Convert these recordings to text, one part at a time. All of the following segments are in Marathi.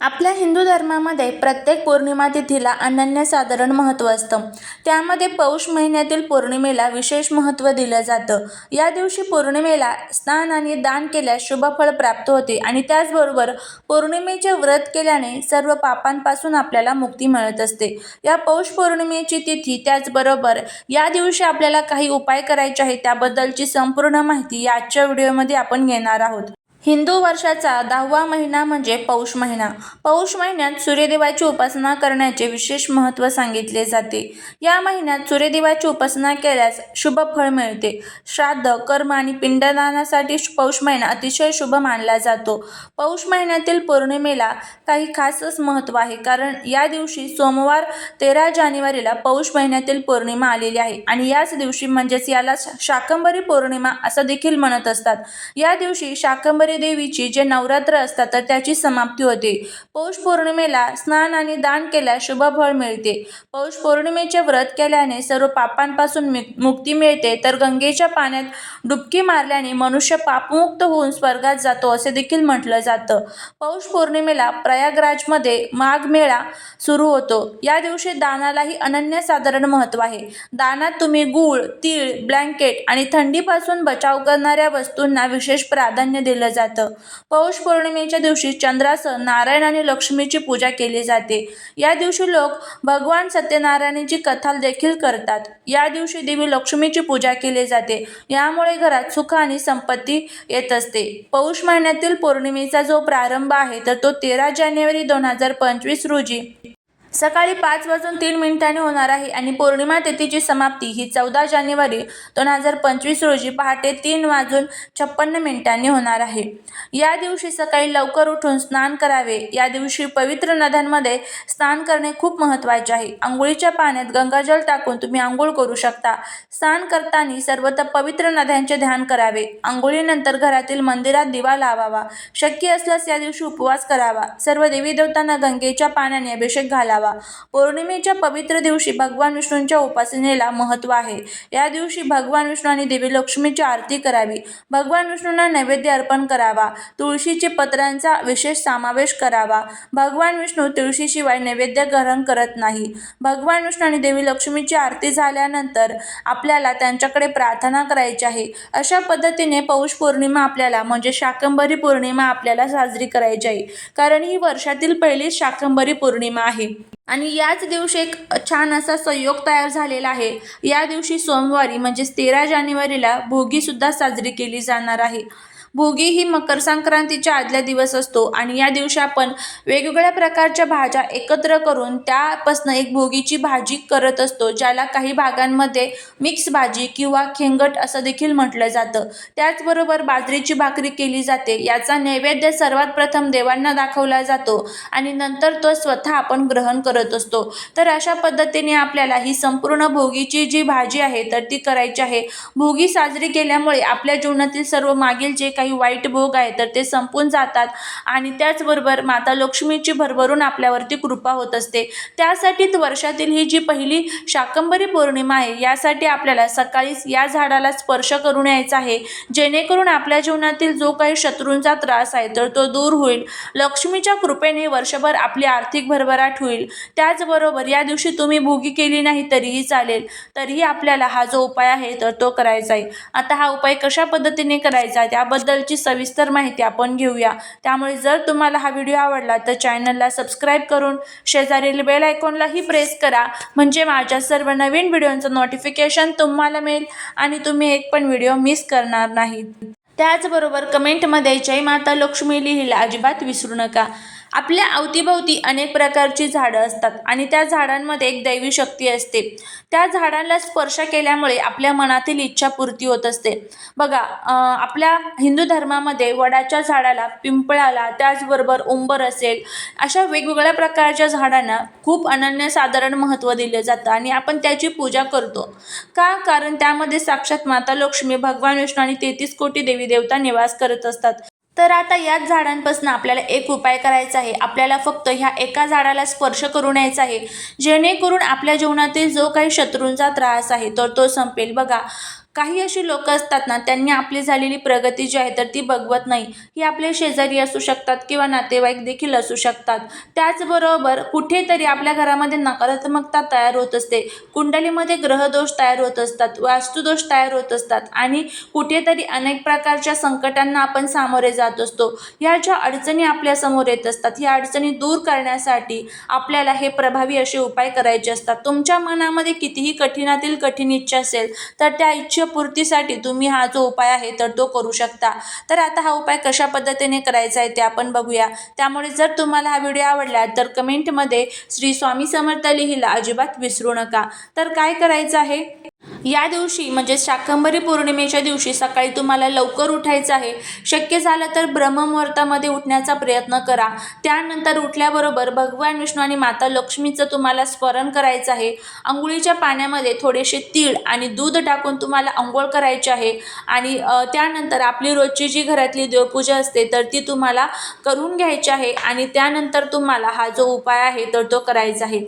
आपल्या हिंदू धर्मामध्ये प्रत्येक पौर्णिमा तिथीला अनन्यसाधारण महत्त्व असतं. त्यामध्ये पौष महिन्यातील पौर्णिमेला विशेष महत्त्व दिलं जातं. या दिवशी पौर्णिमेला स्नान आणि दान केल्यास शुभफळ प्राप्त होते आणि त्याचबरोबर पौर्णिमेचे व्रत केल्याने सर्व पापांपासून आपल्याला मुक्ती मिळत असते. या पौष पौर्णिमेची तिथी त्याचबरोबर या दिवशी आपल्याला काही उपाय करायचे आहेत त्याबद्दलची संपूर्ण माहिती आजच्या व्हिडिओमध्ये आपण घेणार आहोत. हिंदू वर्षाचा दहावा महिना म्हणजे पौष महिना. पौष महिन्यात सूर्यदेवाची उपासना करण्याचे विशेष महत्त्व सांगितले जाते. या महिन्यात सूर्यदेवाची उपासना केल्यास शुभ फळ मिळते. श्राद्ध कर्म आणि पिंडदानासाठी पौष महिना अतिशय शुभ मानला जातो. पौष महिन्यातील पौर्णिमेला काही खासच महत्त्व आहे कारण या दिवशी सोमवार तेरा जानेवारीला पौष महिन्यातील पौर्णिमा आलेली आहे आणि याच दिवशी म्हणजेच याला शाकंभरी पौर्णिमा असं देखील म्हणत असतात. या दिवशी शाकंभरी देवीची जे नवरात्र असतात तर त्याची समाप्ती होते. पौष पौर्णिमेला स्नान आणि दान केल्यास शुभ फळ मिळते. पौष पौर्णिमेचे व्रत केल्याने सर्व पापांपासून मुक्ती मिळते. तर गंगेच्या पाण्यात डुबकी मारल्याने मनुष्य पापमुक्त होऊन स्वर्गात जातो असे देखील म्हटलं जातं. पौष पौर्णिमेला प्रयागराजमध्ये माघ मेळा सुरू होतो. या दिवशी दानालाही अनन्यसाधारण महत्त्व आहे. दानात तुम्ही गूळ तीळ ब्लँकेट आणि थंडीपासून बचाव करणाऱ्या वस्तूंना विशेष प्राधान्य दिलं जातं. पौष पौर्णिमेच्या दिवशी चंद्रासह नारायण आणि लक्ष्मीची पूजा केली जाते. या दिवशी लोक भगवान सत्यनारायणाची कथा देखील करतात. या दिवशी देवी लक्ष्मीची पूजा केली जाते. यामुळे घरात सुख आणि संपत्ती येत असते. पौष महिन्यातील पौर्णिमेचा जो प्रारंभ आहे तर तो तेरा जानेवारी दोन हजार पंचवीस रोजी सकाळी पाच वाजून तीन मिनिटांनी होणार आहे आणि पौर्णिमा तिथीची समाप्ती ही चौदा जानेवारी दोन हजार पंचवीस रोजी पहाटे तीन वाजून छप्पन्न मिनिटांनी होणार आहे. या दिवशी सकाळी लवकर उठून स्नान करावे. या दिवशी पवित्र नद्यांमध्ये स्नान करणे खूप महत्त्वाचे आहे. आंघोळीच्या पाण्यात गंगाजल टाकून तुम्ही आंघोळ करू शकता. स्नान करताना सर्वत्र पवित्र नद्यांचे ध्यान करावे. आंघोळीनंतर घरातील मंदिरात दिवा लावावा. शक्य असल्यास या दिवशी उपवास करावा. सर्व देवी देवतांना गंगेच्या पाण्याने अभिषेक घालावा. पौर्णिमेच्या पवित्र दिवशी भगवान विष्णूंच्या उपासनेला महत्त्व आहे. या दिवशी भगवान विष्णू आणि देवी लक्ष्मीची आरती करावी. भगवान विष्णूंना नैवेद्य अर्पण करावा. तुळशीचे पत्रांचा विशेष समावेश करावा. भगवान विष्णू तुळशीशिवाय नैवेद्य ग्रहण करत नाही. भगवान विष्णू आणि देवी लक्ष्मीची आरती झाल्यानंतर आपल्याला त्यांच्याकडे प्रार्थना करायची आहे. अशा पद्धतीने पौष पौर्णिमा आपल्याला म्हणजे शाकंभरी पौर्णिमा आपल्याला साजरी करायची आहे. कारण ही वर्षातील पहिली शाकंभरी पौर्णिमा आहे. आणि याच दिवशी एक छान असा संयोग तयार झालेला आहे. या दिवशी सोमवारी म्हणजेच तेरा जानेवारीला भोगीसुद्धा साजरी केली जाणार आहे. भोगी ही मकर संक्रांतीच्या आदल्या दिवस असतो आणि या दिवशी आपण वेगवेगळ्या प्रकारच्या भाज्या एकत्र करून त्यापासून एक भोगीची भाजी करत असतो ज्याला काही भागांमध्ये मिक्स भाजी किंवा खेंगट असं देखील म्हटलं जातं. त्याचबरोबर बाजरीची भाकरी केली जाते याचा नैवेद्य सर्वात प्रथम देवांना दाखवला जातो आणि नंतर तो स्वतः आपण ग्रहण करत असतो. तर अशा पद्धतीने आपल्याला ही संपूर्ण भोगीची जी भाजी आहे तर ती करायची आहे. भोगी साजरी केल्यामुळे आपल्या जीवनातील सर्व मागील जे काही वाईट भोग आहे तर ते संपून जातात. आणि त्याचबरोबर माता लक्ष्मीची भरभरून आपल्यावरती कृपा होत असते. त्यासाठीच वर्षातील ही जी पहिली शाकंभरी पौर्णिमा आहे यासाठी आपल्याला सकाळीच या झाडाला स्पर्श करून यायचा आहे. जेणेकरून आपल्या जीवनातील जो काही शत्रूंचा त्रास आहे तर तो दूर होईल. लक्ष्मीच्या कृपेने वर्षभर आपली आर्थिक भरभराट होईल. त्याचबरोबर या दिवशी तुम्ही भोगी केली नाही तरीही चालेल. तरीही आपल्याला हा जो उपाय आहे तर तो करायचा आहे. आता हा उपाय कशा पद्धतीने करायचा? आहे याबद्दलची सविस्तर माहिती आपण घेऊया. त्यामुळे जर तुम्हाला हा व्हिडिओ आवडला तर चॅनलला सबस्क्राईब करून शेजारील बेल आयकॉनलाही प्रेस करा. म्हणजे माझ्या सर्व नवीन व्हिडिओंचं नोटिफिकेशन तुम्हाला मिळेल आणि तुम्ही एक पण व्हिडिओ मिस करणार नाही त्याचबरोबर कमेंटमध्ये जय माता लक्ष्मी लिहिला अजिबात विसरू नका. आपल्या अवतीभोवती अनेक प्रकारची झाडं असतात आणि त्या झाडांमध्ये एक दैवी शक्ती असते. त्या झाडांना स्पर्श केल्यामुळे आपल्या मनातील इच्छा पूर्ती होत असते. बघा आपल्या हिंदू धर्मामध्ये वडाच्या झाडाला पिंपळाला त्याचबरोबर उंबर असेल अशा वेगवेगळ्या प्रकारच्या झाडांना खूप अनन्यसाधारण महत्त्व दिले जातं आणि आपण त्याची पूजा करतो. का? कारण त्यामध्ये साक्षात माता लक्ष्मी भगवान विष्णू आणि तेहतीस कोटी देवी देवता निवास करत असतात. तर आता याच झाडांपासून आपल्याला एक उपाय करायचा आहे. आपल्याला फक्त ह्या एका झाडाला स्पर्श करून यायचा आहे. जेणेकरून आपल्या जीवनातील जो काही शत्रूंचा त्रास आहे तर तो संपेल. बघा काही अशी लोक असतात ना त्यांनी आपली झालेली प्रगती जी आहे तर ती बघवत नाही. ही आपले शेजारी असू शकतात किंवा नातेवाईक देखील असू शकतात. त्याचबरोबर कुठेतरी आपल्या घरामध्ये नकारात्मकता तयार होत असते. कुंडलीमध्ये ग्रहदोष तयार होत असतात वास्तुदोष तयार होत असतात आणि कुठेतरी अनेक प्रकारच्या संकटांना आपण सामोरे जात असतो. ह्या ज्या अडचणी आपल्यासमोर येत असतात ह्या अडचणी दूर करण्यासाठी आपल्याला हे प्रभावी असे उपाय करायचे असतात. तुमच्या मनामध्ये कितीही कठीणातील कठीण इच्छा असेल तर त्या पूर्तीसाठी तुम्ही हा जो उपाय आहे तर तो करू शकता. तर आता हा उपाय कशा पद्धतीने करायचा आहे ते आपण बघूया. त्यामुळे जर तुम्हाला हा व्हिडिओ आवडला तर कमेंटमध्ये श्री स्वामी समर्थ लिहिला अजिबात विसरू नका. तर काय करायचं आहे? या दिवशी म्हणजे शाकंभरी पौर्णिमेच्या दिवशी सकाळी तुम्हाला लवकर उठायचं आहे. शक्य झालं तर ब्रह्ममुहूर्तामध्ये उठण्याचा प्रयत्न करा. त्यानंतर उठल्याबरोबर भगवान विष्णू आणि माता लक्ष्मीचं तुम्हाला स्मरण करायचं आहे. आंघोळीच्या पाण्यामध्ये थोडेसे तीळ आणि दूध टाकून तुम्हाला आंघोळ करायची आहे. आणि त्यानंतर आपली रोजची जी घरातली देवपूजा असते तर ती तुम्हाला करून घ्यायची आहे आणि त्यानंतर तुम्हाला हा जो उपाय आहे तर तो करायचा आहे.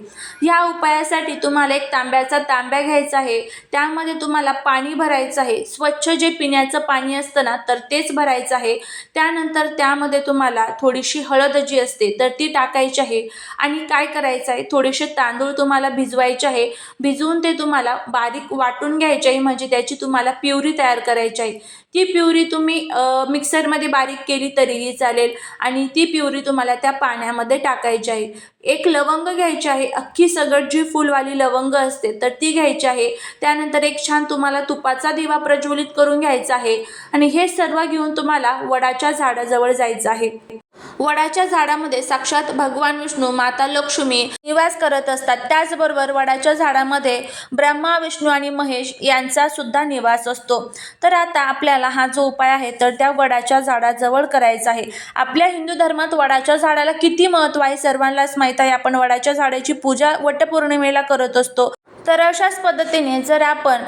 ह्या उपायासाठी तुम्हाला एक तांब्याचा तांब्या घ्यायचा आहे. त्यामध्ये तुम्हाला पाणी भरायचं आहे. स्वच्छ जे पिण्याचं पाणी असतं ना तर तेच भरायचं आहे. त्यानंतर त्यामध्ये तुम्हाला थोडीशी हळद जी असते तर ती टाकायची आहे. आणि काय करायचं आहे? थोडेसे तांदूळ तुम्हाला भिजवायचे आहे. भिजवून ते तुम्हाला बारीक वाटून घ्यायचे आहे. म्हणजे त्याची तुम्हाला प्युरी तयार करायची आहे. ती प्युरी तुम्ही मिक्सरमध्ये बारीक केली तरीही चालेल. आणि ती प्युरी तुम्हाला त्या पाण्यामध्ये टाकायची आहे. एक लवंग घ्यायची आहे. अख्खी सगळं जी फुलवाली लवंग असते तर ती घ्यायची आहे. त्या त्यानंतर एक छान तुम्हाला तुपाचा दिवा प्रज्वलित करून घ्यायचा आहे. आणि हे सर्व घेऊन तुम्हाला वडाच्या झाडाजवळ जायचं आहे. वडाच्या झाडामध्ये साक्षात भगवान विष्णू माता लक्ष्मी निवास करत असतात. त्याचबरोबर वडाच्या झाडामध्ये ब्रह्मा विष्णू आणि महेश यांचा सुद्धा निवास असतो. तर आता आपल्याला हा जो उपाय आहे तर त्या वडाच्या झाडाजवळ करायचा आहे. आपल्या हिंदू धर्मात वडाच्या झाडाला किती महत्त्व आहे? सर्वांनाच माहीत आहे. आपण वडाच्या झाडाची पूजा वटपौर्णिमेला करत असतो. तर अशाच पद्धतीने जर आपण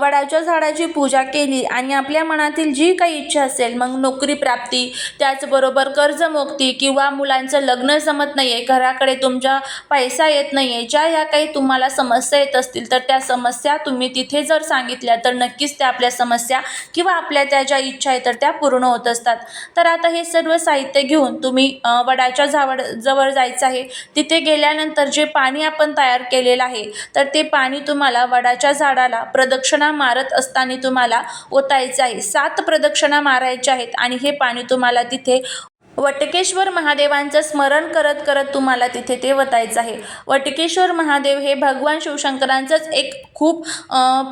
वडाच्या झाडाची पूजा केली आणि आपल्या मनातील जी काही इच्छा असेल मग नोकरी प्राप्ती त्याचबरोबर कर्जमुक्ती किंवा मुलांचं लग्न जमत नाही आहे घराकडे तुमच्या पैसा येत नाही आहे ज्या ह्या काही तुम्हाला समस्या येत असतील तर त्या समस्या तुम्ही तिथे जर सांगितल्या तर नक्कीच त्या आपल्या समस्या किंवा आपल्या त्या ज्या इच्छा आहेत तर त्या पूर्ण होत असतात. तर आता हे सर्व साहित्य घेऊन तुम्ही वडाच्या झावड जवळ जायचं आहे. तिथे गेल्यानंतर जे पाणी आपण तयार केलेलं आहे तर ते पाणी तुम्हाला वडाच्या झाडाला प्रदक्षिणा मारत असताना तुम्हाला ओतायचं आहे. सात प्रदक्षिणा मारायच्या आहेत आणि हे पाणी तुम्हाला तिथे वटकेश्वर महादेवांचं स्मरण करत करत तुम्हाला तिथे ते वतायचं आहे. वटकेश्वर महादेव हे भगवान शिवशंकरांचंच एक खूप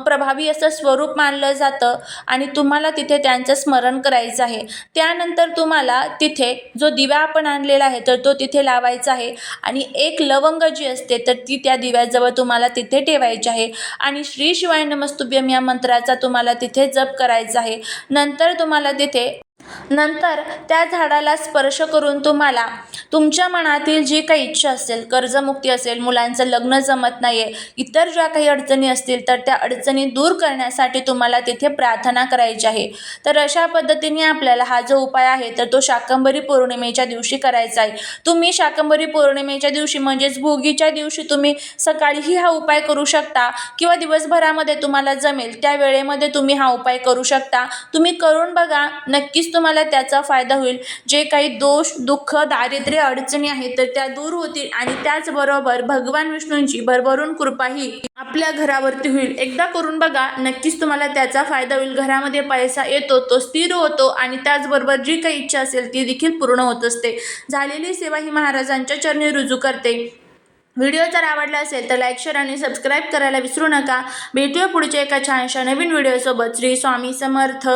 प्रभावी असं स्वरूप मानलं जातं आणि तुम्हाला तिथे त्यांचं स्मरण करायचं आहे. त्यानंतर तुम्हाला तिथे जो दिवा आपण आणलेला आहे तर तो तिथे लावायचा आहे आणि एक लवंग जी असते तर ती त्या दिव्याजवळ तुम्हाला तिथे ठेवायची आहे आणि श्री शिवाय नमस्तुभ्यम या मंत्राचा तुम्हाला तिथे जप करायचा आहे. नंतर तुम्हाला तिथे नंतर त्या झाडाला स्पर्श करून तुम्हाला तुमच्या मनातील जी काही इच्छा असेल कर्जमुक्ती असेल मुलांचं लग्न जमत नाही आहे इतर ज्या काही अडचणी असतील तर त्या अडचणी दूर करण्यासाठी तुम्हाला तिथे प्रार्थना करायची आहे. तर अशा पद्धतीने आपल्याला हा जो उपाय आहे तर तो शाकंभरी पौर्णिमेच्या दिवशी करायचा आहे. तुम्ही शाकंभरी पौर्णिमेच्या दिवशी म्हणजेच भोगीच्या दिवशी तुम्ही सकाळीही हा उपाय करू शकता किंवा दिवसभरामध्ये तुम्हाला जमेल त्या वेळेमध्ये तुम्ही हा उपाय करू शकता. तुम्ही करून बघा नक्कीच तुम्हाला त्याचा फायदा होईल. जे काही दोष दुःख दारिद्र्य अडचणी आहेत तर त्या दूर होतील आणि त्याचबरोबर भगवान विष्णूंची भरभरून कृपाही आपल्या घरावरती होईल. एकदा करून बघा नक्कीच तुम्हाला त्याचा फायदा होईल. घरामध्ये पैसा येतो तो स्थिर होतो आणि त्याचबरोबर जी काही इच्छा असेल ती देखील पूर्ण होत असते. झालेली सेवा ही महाराजांच्या चरणी रुजू करते. व्हिडिओ जर आवडला असेल तर लाईक शेअर आणि सबस्क्राईब करायला विसरू नका. भेटूया पुढच्या एका छानशा नवीन व्हिडिओसोबत. श्री स्वामी समर्थ.